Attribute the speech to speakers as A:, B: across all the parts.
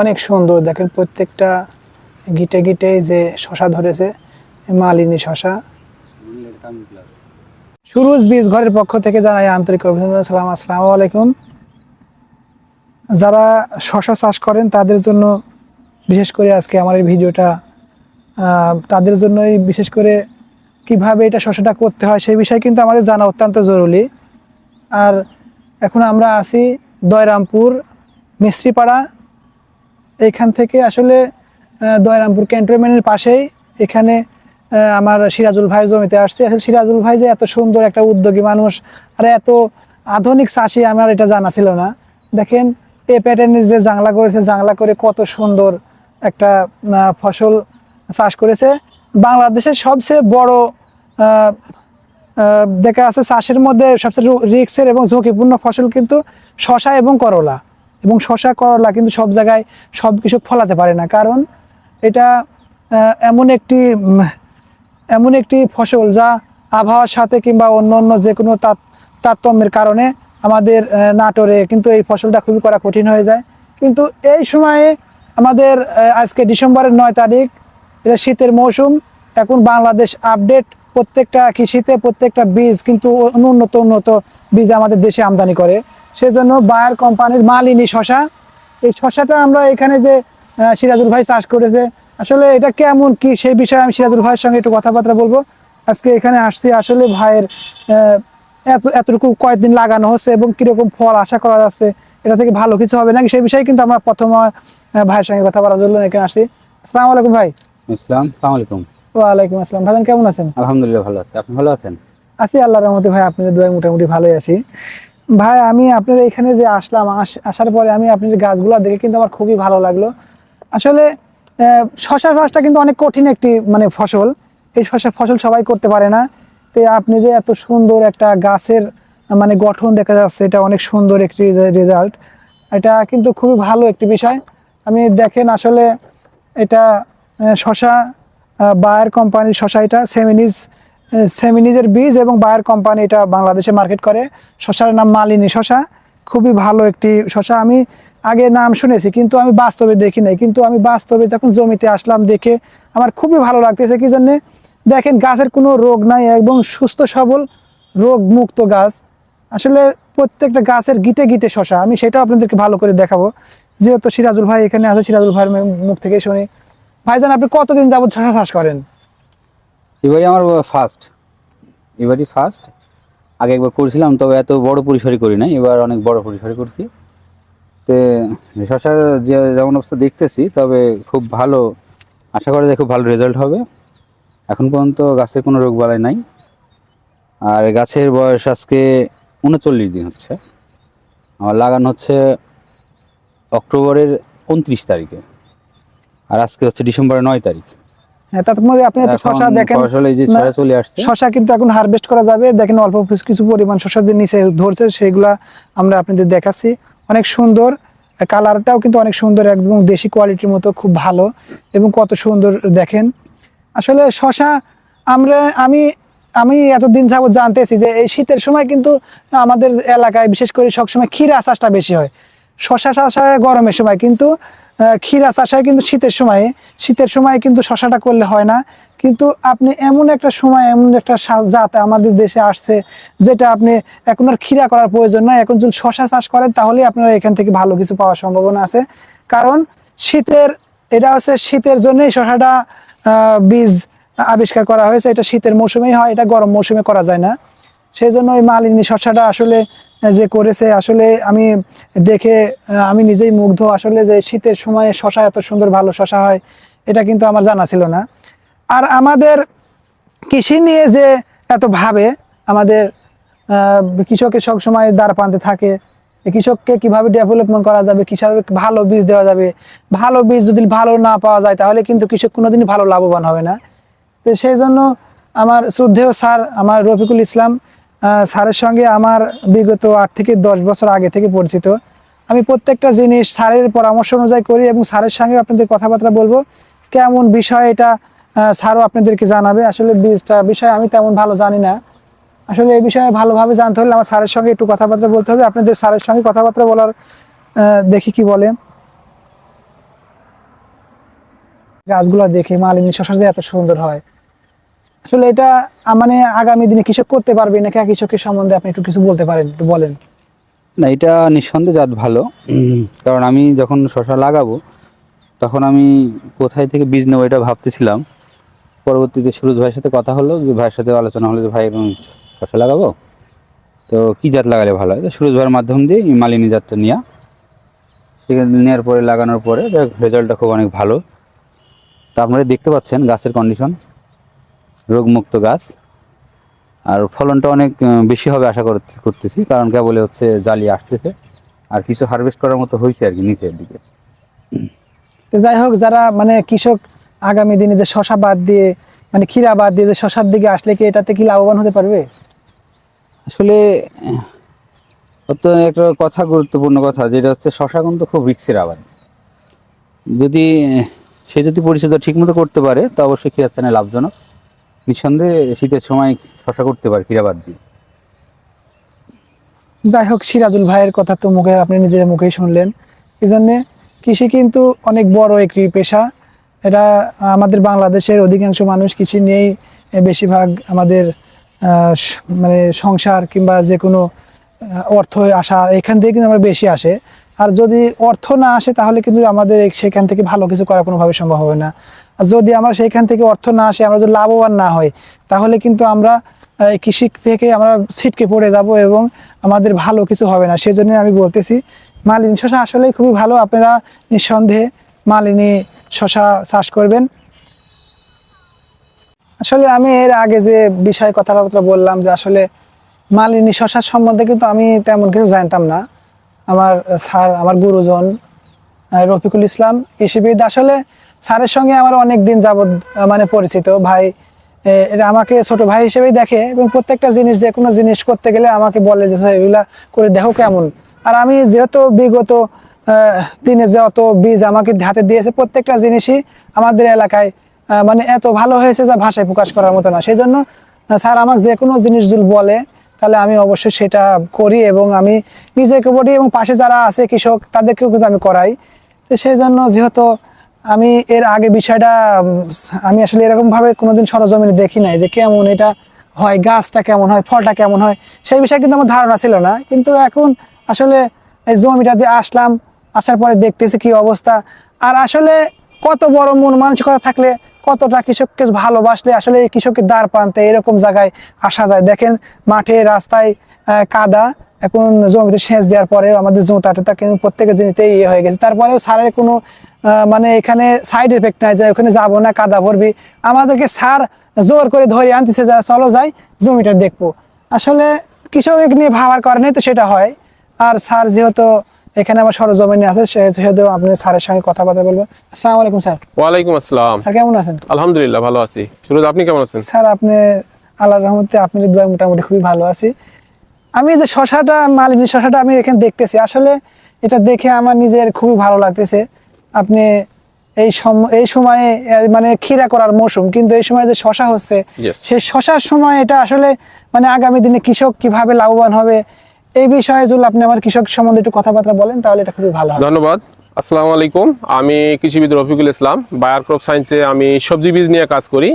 A: অনেক সুন্দর। দেখেন প্রত্যেকটা গিটে গিটে যে শশা ধরেছে মালিনী শশা। সুরুজ বীজ ঘরের পক্ষ থেকে জানাই আন্তরিক অভিনন্দন, সালাম, আসসালামু আলাইকুম। যারা শশা চাষ করেন, তাদের জন্য বিশেষ করে আজকে আমার এই ভিডিওটা তাদের জন্যই বিশেষ করে কীভাবে এটা শশাটা করতে হয় সেই বিষয়ে কিন্তু আমাদের জানা অত্যন্ত জরুরি। আর এখন আমরা আছি দয়রামপুর মিস্ত্রিপাড়া এইখান থেকে আসলে দয়রামপুর ক্যান্টনমেন্টের পাশেই এখানে আমার সিরাজুল ভাইয়ের জমিতে আসছে। আসলে সিরাজুল ভাই যে এত সুন্দর একটা উদ্যোগী মানুষ, আর এত আধুনিক চাষি, আমার এটা জানা ছিল না। দেখেন, এ প্যাটার্নের যে জাংলা করেছে, জাংলা করে কত সুন্দর একটা ফসল চাষ করেছে। বাংলাদেশের সবচেয়ে বড় দেখা আছে চাষের মধ্যে সবচেয়ে রিক্সের এবং ঝুঁকিপূর্ণ ফসল কিন্তু শশা এবং করলা। এবং শশা করলা কিন্তু সব জায়গায় সব কিছু ফলাতে পারে না। কারণ এটা এমন একটি এমন একটি ফসল যা আবহাওয়ার সাথে কিংবা অন্য অন্য যে কোনো তারতম্যের কারণে আমাদের নাটোরে কিন্তু এই ফসলটা খুবই করা কঠিন হয়ে যায়। কিন্তু এই সময়ে আমাদের আজকে ডিসেম্বরের নয় তারিখ, এটা শীতের মৌসুম। এখন বাংলাদেশ আপডেট, প্রত্যেকটা কৃষিতে প্রত্যেকটা বীজ কিন্তু উন্নত উন্নত বীজ আমাদের দেশে আমদানি করে। সেজন্য বায়ার কোম্পানির মালিনী শশা। এই শশাটা আমরা এখানে যে সিরাজুল ভাই চাষ করেছে আসলে এটা কেমন কি সেই বিষয়ে আমি সিরাজুল ভাইয়ের সঙ্গে একটু কথাবার্তা বলব। আজকে এখানে আসছি আসলে ভাইয়ের এত এতটুকু কয়েকদিন লাগানো হচ্ছে এবং কীরকম ফল আশা করা যাচ্ছে এটা থেকে ভালো কিছু হবে নাকি সেই বিষয়ে কিন্তু আমরা প্রথম ভাইয়ের সঙ্গে কথা বলার জন্য এখানে আসছি। আসসালামু আলাইকুম ভাই।
B: ইসলাম আলাইকুম।
A: ওয়ালাইকুম আসসালাম। ভাইজান কেমন আছেন?
B: আলহামদুলিল্লাহ ভালো আছে। আপনি ভালো আছেন?
A: আছি আল্লাহর রহমতে ভাই আপনাদের দোয়ায় মোটামুটি ভালোই আছি। ভাই, আমি আপনার এখানে যে আসলাম, আস- আসার পরে আমি আপনাদের গাছগুলো দেখে কিন্তু আমার খুবই ভালো লাগল। আসলে শশা চাষটা কিন্তু অনেক কঠিন একটি মানে ফসল। এই শশা ফসল সবাই করতে পারে না। তো আপনি যে এত সুন্দর একটা গাছের মানে গঠন দেখা যাচ্ছে, এটা অনেক সুন্দর একটি রেজাল্ট এটা কিন্তু খুবই ভালো একটি বিষয়। আমি দেখেন আসলে এটা শশা বায়ার কোম্পানির শশা, এটা সেমিনিজ সেমিনিজের বীজ এবং বায়ার কোম্পানি এটা বাংলাদেশে মার্কেট করে। শশার নাম মালিনী শশা খুবই ভালো একটি শশা আমি আগে নাম শুনেছি, কিন্তু আমি বাস্তবে দেখি নাই। কিন্তু আমি বাস্তবে যখন জমিতে আসলাম দেখে আমার খুবই ভালো লাগতেছে। কি জন্যে? দেখেন, গাছের কোনো রোগ নাই এবং সুস্থ সবল রোগ মুক্ত গাছ। আসলে প্রত্যেকটা গাছের গিটে গিটে শশা আমি সেটাও আপনাদেরকে ভালো করে দেখাবো। যেহেতু সিরাজুল ভাই এখানে আছে, সিরাজুল ভাইয়ের মুখ থেকে শুনি। ভাইজান, আপনি কতদিন যাবত শশা চাষ করেন?
B: এবারই আমার ফার্স্ট এবারই ফার্স্ট আগে একবার করেছিলাম, তবে এত বড় পরিসরে করি নাই। এবার অনেক বড় পরিসরে করছি। তো শশার যে যেমন অবস্থা দেখতেছি, তবে খুব ভালো, আশা করা যায় খুব ভালো রেজাল্ট হবে। এখন পর্যন্ত গাছের কোনো রোগ বালাই নাই। আর গাছের বয়স আজকে উনচল্লিশ দিন হচ্ছে। আমার লাগানো হচ্ছে অক্টোবরের উনত্রিশ তারিখে। আর আজকে হচ্ছে ডিসেম্বরের নয় তারিখ।
A: তার মধ্যে আপনি শশা দেখেন।
B: ফসল এই যে
A: না,
B: ছড়া চলে আসছে।
A: শশা কিন্তু এখন হারভেস্ট করা যাবে। দেখেন অল্প কিছু পরিমাণ শশা যে নিচে ধরছে সেগুলা আমরা আপনাদের দেখাচ্ছি। অনেক সুন্দর কালারটাও কিন্তু অনেক সুন্দর একদম দেশি কোয়ালিটির মতো খুব ভালো এবং কত সুন্দর দেখেন। আসলে শশা আমরা আমি আমি এতদিন যাবত জানতেছি যে এই শীতের সময় কিন্তু আমাদের এলাকায় বিশেষ করে সবসময় ক্ষীরা চাষটা বেশি হয়। শশা চাষ হয় গরমের সময় কিন্তু ক্ষীরা চাষ হয় কিন্তু শীতের সময়ে, শীতের সময় কিন্তু শশাটা করলে হয় না। কিন্তু আপনি এমন একটা সময়, এমন একটা জাত আমাদের দেশে আসছে, যেটা আপনি এখন আর ক্ষীরা করার প্রয়োজন নয় এখন যদি শশা চাষ করেন তাহলে আপনারা এখান থেকে ভালো কিছু পাওয়ার সম্ভাবনা আছে। কারণ শীতের, এটা হচ্ছে শীতের জন্যই শশাটা বীজ আবিষ্কার করা হয়েছে। এটা শীতের মৌসুমেই হয়, এটা গরম মৌসুমে করা যায় না। সেই জন্য ওই মালিনী শস্যটা আসলে যে করেছে, আসলে আমি দেখে আমি নিজেই মুগ্ধ আসলে যে শীতের সময় শশা এত সুন্দর ভালো শশা হয়, এটা কিন্তু আমার জানা ছিল না। আর আমাদের কৃষি নিয়ে যে এত ভাবে আমাদের কৃষকের সব সময় দ্বার প্রান্তে থাকে কৃষককে কীভাবে ডেভেলপমেন্ট করা যাবে, কীভাবে ভালো বীজ দেওয়া যাবে, ভালো বীজ যদি ভালো না পাওয়া যায়, তাহলে কিন্তু কৃষক কোনোদিনই ভালো লাভবান হবে না। তো সেই জন্য আমার শ্রদ্ধেয় স্যার, আমার রফিকুল ইসলাম স্যারের সঙ্গে আমার বিগত আট থেকে দশ বছর আগে থেকে পরিচিত। আমি প্রত্যেকটা জিনিস স্যারের পরামর্শ অনুযায়ী করি এবং স্যারের সঙ্গে আপনাদের কথাবার্তা বলব কেমন বিষয় এটা আহ, স্যারও আপনাদেরকে জানাবে। আসলে বীজটা বিষয় আমি তেমন ভালো জানি না। আসলে এই বিষয়ে ভালোভাবে জানতে হলে আমার স্যারের সঙ্গে একটু কথাবার্তা বলতে হবে। আপনাদের স্যারের সঙ্গে কথাবার্তা বলার দেখি কি বলে। গাছগুলো দেখে মালিনী শশা যে এত সুন্দর হয়। আসলে এটা মানে আগামী দিনে কৃষক করতে পারবে নাকি আর কৃষকের সম্বন্ধে আপনি একটু কিছু বলতে পারেন একটু বলেন।
B: না এটা নিঃসন্দেহ জাত ভালো। কারণ আমি যখন শশা লাগাবো তখন আমি কোথায় থেকে বীজ নেব এটা ভাবতেছিলাম। পরবর্তীতে সুরজ ভাইয়ের সাথে কথা হলো যে ভাইয়ের সাথে আলোচনা হলো যে ভাই এরকম শশা লাগাবো? তো কী জাত লাগালে ভালো হয়? তো সুরজ ভাইয়ের মাধ্যম দিয়ে এই মালিনী জাতটা নেওয়া সেখানে নেওয়ার পরে লাগানোর পরে রেজাল্টটা খুব অনেক ভালো। তা আপনারা দেখতে পাচ্ছেন গাছের কন্ডিশন রোগমুক্ত গাছ। আর ফলনটা অনেক বেশি হবে আশা করতে- করতেছি কারণ কেবলে হচ্ছে জালি আসতেছে। আর কিছু হারভেস্ট করার মতো হয়েছে আর কি নিচের দিকে।
A: তো যাই হোক যারা মানে কৃষক আগামী দিনে যে শশা বাদ দিয়ে মানে ক্ষীরা বাদ দিয়ে যে শশার দিকে আসলে কি এটাতে কি লাভবান হতে পারবে?
B: আসলে আহ, অত একটা কথা গুরুত্বপূর্ণ কথা যেটা হচ্ছে শশা কিন্তু খুব রিক্সের আবাদ। যদি সে যদি পরিচর্যা ঠিকমতো করতে পারে তো অবশ্যই ক্ষীরার চানে লাভজনক। নিঃসন্দেহে শীতের সময় শশা করতে পারে, ক্ষীরা বাদ দিয়ে।
A: যাই হোক সিরাজুল ভাইয়ের কথা তো মুখে, আপনি নিজের মুখেই শুনলেন। এই জন্যে কৃষি কিন্তু অনেক বড় একটি পেশা। এটা আমাদের বাংলাদেশের অধিকাংশ মানুষ কৃষি নিয়েই বেশিরভাগ আমাদের মানে সংসার কিংবা যে কোনো অর্থ আসা এখান থেকে কিন্তু আমরা বেশি আসে। আর যদি অর্থ না আসে, তাহলে কিন্তু আমাদের সেখান থেকে ভালো কিছু করা কোনোভাবে সম্ভব হবে না। আর যদি আমরা সেখান থেকে অর্থ না আসে, আমরা যদি লাভবান না হই, তাহলে কিন্তু আমরা কৃষি থেকে আমরা ছিটকে পড়ে যাব এবং আমাদের ভালো কিছু হবে না। সেজন্য আমি বলতেছি, মালিনী শশা আসলেই খুবই ভালো। আপনারা নিঃসন্দেহে মালিনী শশা চাষ করবেন। আসলে আমি এর আগে যে বিষয়ে কথাবার্তা বললাম, যে আসলে মালিনী শশার সম্বন্ধে কিন্তু আমি তেমন কিছু জানতাম না। আমার স্যার আমার গুরুজন রফিকুল ইসলাম কৃষিবিদ আসলে স্যারের সঙ্গে আমার অনেক দিন যাবৎ মানে পরিচিত। ভাই এটা আমাকে ছোট ভাই হিসেবেই দেখে এবং প্রত্যেকটা জিনিস যে কোনো জিনিস করতে গেলে আমাকে বলে যে "স্যার, এগুলা করে দেখো কেমন। আর আমি যেহেতু বিগত আহ, যে অত বীজ আমাকে হাতে দিয়েছে প্রত্যেকটা জিনিসই আমাদের এলাকায় মানে এত ভালো হয়েছে যা ভাষায় প্রকাশ করার মতো না। সেই জন্য স্যার আমাকে যে কোনো জিনিস যদি বলে তাহলে আমি অবশ্যই সেটা করি এবং আমি নিজেকে বলি এবং পাশে যারা আছে কৃষক, তাদেরকেও কিন্তু আমি করাই। তো সেই জন্য যেহেতু আমি এর আগে বিষয়টা আমি আসলে এরকম ভাবে কোনোদিন সরজমিনে দেখি নাই যে কেমন এটা হয়, গাছটা কেমন হয়, ফলটা কেমন হয়, সেই বিষয়ে কিন্তু আমার ধারণা ছিল না। কিন্তু এখন আসলে এই জমিটাতে আসলাম, আসার পরে দেখতেছি কি অবস্থা। আর আসলে কত বড় মন মানসিকতা থাকলে কতটা কৃষককে ভালোবাসলে আসলে কৃষকের দ্বার প্রান্তে এরকম জায়গায় আসা যায়। দেখেন মাঠে, রাস্তায় কাদা, এখন জমিতে সেচ দেওয়ার পরে আমাদের জমিটা কিন্তু প্রত্যেকের জিনিসতে ইয়ে হয়ে গেছে। তারপরেও সারের কোনো মানে এখানে সাইড এফেক্ট নাই যে ওখানে যাব না, কাদা ভরবি। আমাদেরকে সার জোর করে ধরে আনতেছে যা, চলো যাই, জমিটা দেখব। আসলে কৃষক নিয়ে ভাবার কারণে তো সেটা হয়। আর সার যেহেতু এখানে আমার সরজমিনে আছে সেহেতু আপনি স্যারের সঙ্গে কথাবার্তা বলব আসসালামু আলাইকুম স্যার।
C: ওয়ালাইকুম আসসালাম।
A: স্যার কেমন আছেন?
C: আলহামদুলিল্লাহ ভালো আছি। সুরজ আপনি কেমন আছেন?
A: স্যার আপনি আল্লাহর রহমতে আপনি দুয়ার মোটামুটি খুবই ভালো আছি। আমি যে শশাটা মালিনী শশাটা আমি এখানে দেখতেছি। আসলে এটা দেখে আমার নিজের খুবই ভালো লাগতেছে। আপনি এই এই সময়ে মানে ক্ষীরা করার মৌসুম কিন্তু এই সময় যে শশা হচ্ছে সেই শশার সময় এটা আসলে মানে আগামী দিনে কৃষক কীভাবে লাভবান হবে এই বিষয়ে যদি আপনি আমার কৃষক সম্বন্ধে একটু কথাবার্তা বলেন, তাহলে এটা খুবই ভালো
C: ধন্যবাদ। আসসালামু আলাইকুম। আমি কৃষিবিদ রফিকুল ইসলাম। বায়ার ক্রপ সায়েন্সে আমি সবজি বীজ নিয়ে কাজ করি।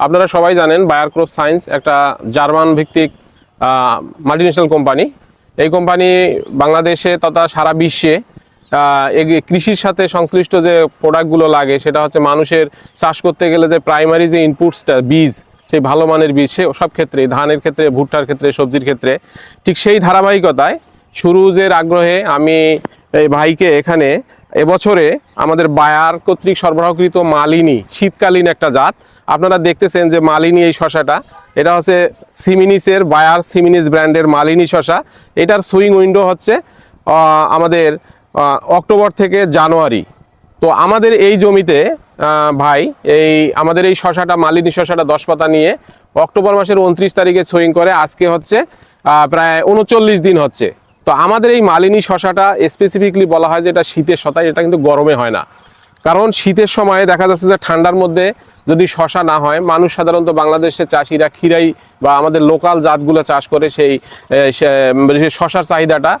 C: আপনারা সবাই জানেন বায়ার ক্রপ সায়েন্স একটা জার্মান ভিত্তিক মাল্টিনেশনাল কোম্পানি এই কোম্পানি বাংলাদেশে তথা সারা বিশ্বে কৃষির সাথে সংশ্লিষ্ট যে প্রোডাক্টগুলো লাগে, সেটা হচ্ছে মানুষের চাষ করতে গেলে যে প্রাইমারি যে ইনপুটসটা বীজ সেই ভালো মানের বীজ, সে সব ক্ষেত্রে, ধানের ক্ষেত্রে, ভুট্টার ক্ষেত্রে, সবজির ক্ষেত্রে, ঠিক সেই ধারাবাহিকতায় সুরুজের আগ্রহে আমি এই ভাইকে এখানে এবছরে আমাদের বায়ার কর্তৃক সরবরাহকৃত মালিনী, শীতকালীন একটা জাত। আপনারা দেখতেছেন যে মালিনী এই শশাটা, এটা হচ্ছে সিমিনিসের, বায়ার সিমিনিস ব্র্যান্ডের মালিনী শশা। এটার সুইং উইন্ডো হচ্ছে আমাদের অক্টোবর থেকে জানুয়ারি। তো আমাদের এই জমিতে ভাই, এই আমাদের এই শশাটা, মালিনী শশাটা দশ পাতা নিয়ে অক্টোবর মাসের উনত্রিশ তারিখে সোয়িং করে, আজকে হচ্ছে প্রায় উনচল্লিশ দিন হচ্ছে। তো আমাদের এই মালিনী শশাটা স্পেসিফিকলি বলা হয় যে এটা শীতের শতায় এটা কিন্তু গরমে হয় না। কারণ শীতের সময়ে দেখা যাচ্ছে যে ঠান্ডার মধ্যে যদি শশা না হয়, মানুষ সাধারণত বাংলাদেশের চাষিরা ক্ষীরাই বা আমাদের লোকাল জাতগুলো চাষ করে সেই শশার চাহিদাটা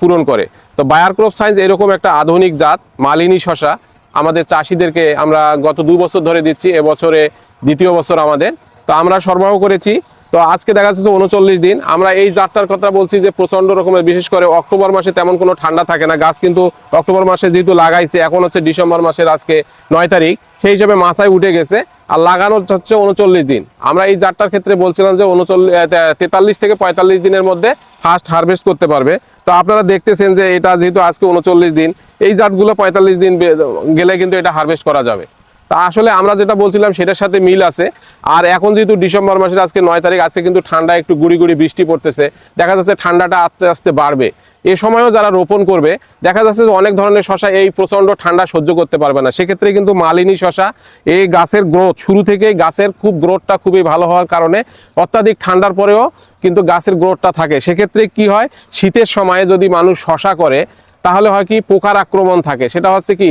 C: পূরণ করে। তো বায়ার ক্রপ সায়েন্স এরকম একটা আধুনিক জাত, মালিনী শশা, আমাদের চাষিদেরকে আমরা গত দু বছর ধরে দিচ্ছি এবছরে দ্বিতীয় বছর আমাদের। তো আমরা সরবরাহ করেছি। তো আজকে দেখা যাচ্ছে উনচল্লিশ দিন। আমরা এই জাতটার কথা বলছি যে প্রচণ্ড রকমের, বিশেষ করে অক্টোবর মাসে তেমন কোনো ঠান্ডা থাকে না। গাছ কিন্তু অক্টোবর মাসে যেহেতু লাগাইছে, এখন হচ্ছে ডিসেম্বর মাসের আজকে নয় তারিখ। সেই হিসাবে মাথায় উঠে গেছে। আর লাগানো হচ্ছে উনচল্লিশ দিন। আমরা এই জারটার ক্ষেত্রে বলছিলাম যে উনচল্লিশ তেতাল্লিশ থেকে পঁয়তাল্লিশ দিনের মধ্যে ফার্স্ট হারভেস্ট করতে পারবে। তো আপনারা দেখতেছেন যে এটা যেহেতু আজকে উনচল্লিশ দিন, এই জাতগুলো পঁয়তাল্লিশ দিন গেলে কিন্তু এটা হারভেস্ট করা যাবে। তা আসলে আমরা যেটা বলছিলাম, সেটার সাথে মিল আছে। আর এখন যেহেতু ডিসেম্বর মাসের আজকে নয় তারিখ, আজকে কিন্তু ঠান্ডা একটু গুড়ি গুড়ি বৃষ্টি পড়তেছে। দেখা যাচ্ছে ঠান্ডাটা আস্তে আস্তে বাড়বে। এ সময়ও যারা রোপণ করবে, দেখা যাচ্ছে যে অনেক ধরনের শশা এই প্রচণ্ড ঠান্ডা সহ্য করতে পারবে না। সেক্ষেত্রে কিন্তু মালিনী শশা এই গাছের গ্রোথ শুরু থেকেই গাছের খুব গ্রোথটা খুবই ভালো হওয়ার কারণে অত্যাধিক ঠান্ডার পরেও কিন্তু গাছের গ্রোথটা থাকে। সেক্ষেত্রে কি হয়, শীতের সময়ে যদি মানুষ শশা করে, তাহলে হয় কি পোকার আক্রমণ থাকে। সেটা হচ্ছে কি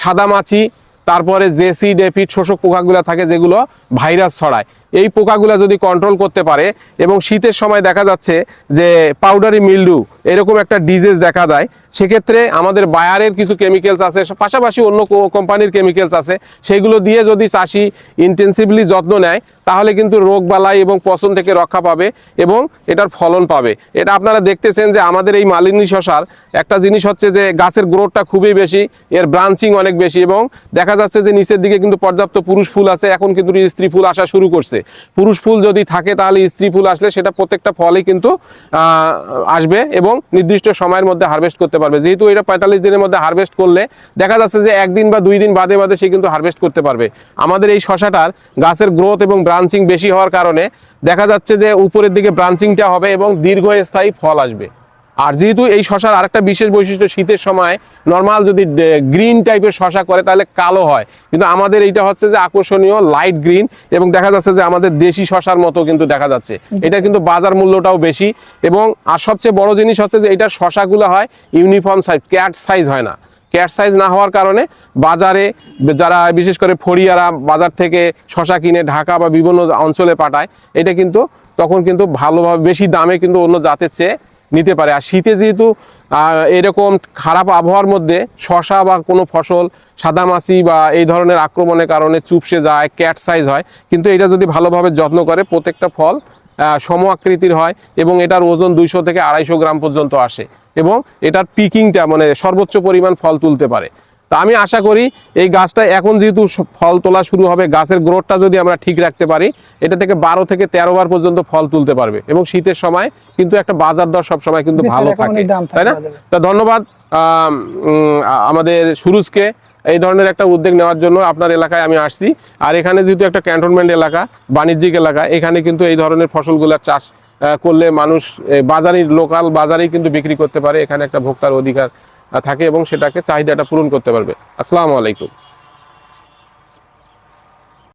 C: সাদা মাছি তারপরে জেসি ডেফিট শোষক পোকাগুলো থাকে যেগুলো ভাইরাস ছড়ায়, এই পোকাগুলো যদি কন্ট্রোল করতে পারে এবং শীতের সময় দেখা যাচ্ছে যে পাউডারি মিল্ডু এরকম একটা ডিজিজ দেখা দেয়। সেক্ষেত্রে আমাদের বায়ারের কিছু কেমিক্যালস আছে, পাশাপাশি অন্য কোম্পানির কেমিক্যালস আছে। সেগুলো দিয়ে যদি চাষি ইন্টেন্সিভলি যত্ন নেয়, তাহলে কিন্তু রোগ বালাই এবং পচন থেকে রক্ষা পাবে এবং এটার ফলন পাবে। এটা আপনারা দেখতেছেন যে আমাদের এই মালিনী শশার একটা জিনিস হচ্ছে যে গাছের গ্রোথটা খুবই বেশি, এর ব্রাঞ্চিং অনেক বেশি এবং দেখা যাচ্ছে যে নিচের দিকে কিন্তু পর্যাপ্ত পুরুষ ফুল আছে, এখন কিন্তু স্ত্রী ফুল আসা শুরু করছে। পুরুষ ফুল যদি থাকে তাহলে স্ত্রী ফুল আসলে সেটা প্রত্যেকটা ফলই কিন্তু আসবে এবং নির্দিষ্ট সময়ের মধ্যে হারভেস্ট করতে পারবে। যেহেতু এটা পঁয়তাল্লিশ দিনের মধ্যে হারভেস্ট করলে দেখা যাচ্ছে যে একদিন বা দুই দিন বাদে বাদে সে কিন্তু হারভেস্ট করতে পারবে। আমাদের এই শশাটার গাছের গ্রোথ এবং ব্রাঞ্চিং বেশি হওয়ার কারণে দেখা যাচ্ছে যে উপরের দিকে ব্রাঞ্চিংটা হবে এবং দীর্ঘস্থায়ী ফল আসবে। আর যেহেতু এই শশার আরেকটা বিশেষ বৈশিষ্ট্য শীতের সময় নর্মাল যদি গ্রিন টাইপের শশা করে তাহলে কালো হয়। কিন্তু আমাদের এইটা হচ্ছে যে আকর্ষণীয় লাইট গ্রিন এবং দেখা যাচ্ছে যে আমাদের দেশি শশার মতো কিন্তু দেখা যাচ্ছে। এটা কিন্তু বাজার মূল্যটাও বেশি এবং আর সবচেয়ে বড় জিনিস হচ্ছে যে এটার শশাগুলো হয় ইউনিফর্ম সাইজ ক্যাট সাইজ হয় না। ক্যাট সাইজ না হওয়ার কারণে বাজারে যারা বিশেষ করে ফড়িয়ারা বাজার থেকে শশা কিনে ঢাকা বা বিভিন্ন অঞ্চলে পাঠায় এটা কিন্তু তখন কিন্তু ভালোভাবে বেশি দামে কিন্তু অন্য জাতের চেয়ে নিতে পারে। আর শীতে যেহেতু এরকম খারাপ আবহাওয়ার মধ্যে শশা বা কোনো ফসল, সাদামাছি বা এই ধরনের আক্রমণের কারণে চুপসে যায়, ক্যাট সাইজ হয়, কিন্তু এটা যদি ভালোভাবে যত্ন করে, প্রত্যেকটা ফল সম আকৃতির হয় এবং এটার ওজন দুইশো থেকে আড়াইশো গ্রাম পর্যন্ত আসে এবং এটার পিকিংটা মানে সর্বোচ্চ পরিমাণ ফল তুলতে পারে। তা আমি আশা করি এই গাছটা এখন যেহেতু ফল তোলা শুরু হবে গাছের গ্রোথটা যদি আমরা ঠিক রাখতে পারি এটা থেকে বারো থেকে তেরো বার পর্যন্ত ফল তুলতে পারবে। এবং শীতের সময় কিন্তু একটা বাজার দর সব সময় কিন্তু ভালো থাকে। তাই না? তা ধন্যবাদ আমাদের সুরুজকে এই ধরনের একটা উদ্যোগ নেওয়ার জন্য আপনার এলাকায় আমি আসছি। আর এখানে যেহেতু একটা ক্যান্টনমেন্ট এলাকা বাণিজ্যিক এলাকা এখানে কিন্তু এই ধরনের ফসলগুলোর চাষ আহ, করলে মানুষ বাজারে লোকাল বাজারেই কিন্তু বিক্রি করতে পারে। এখানে একটা ভোক্তার অধিকার থাকে এবং সেটাকে চাহিদাটা পূরণ করতে পারবে। আসসালামু আলাইকুম।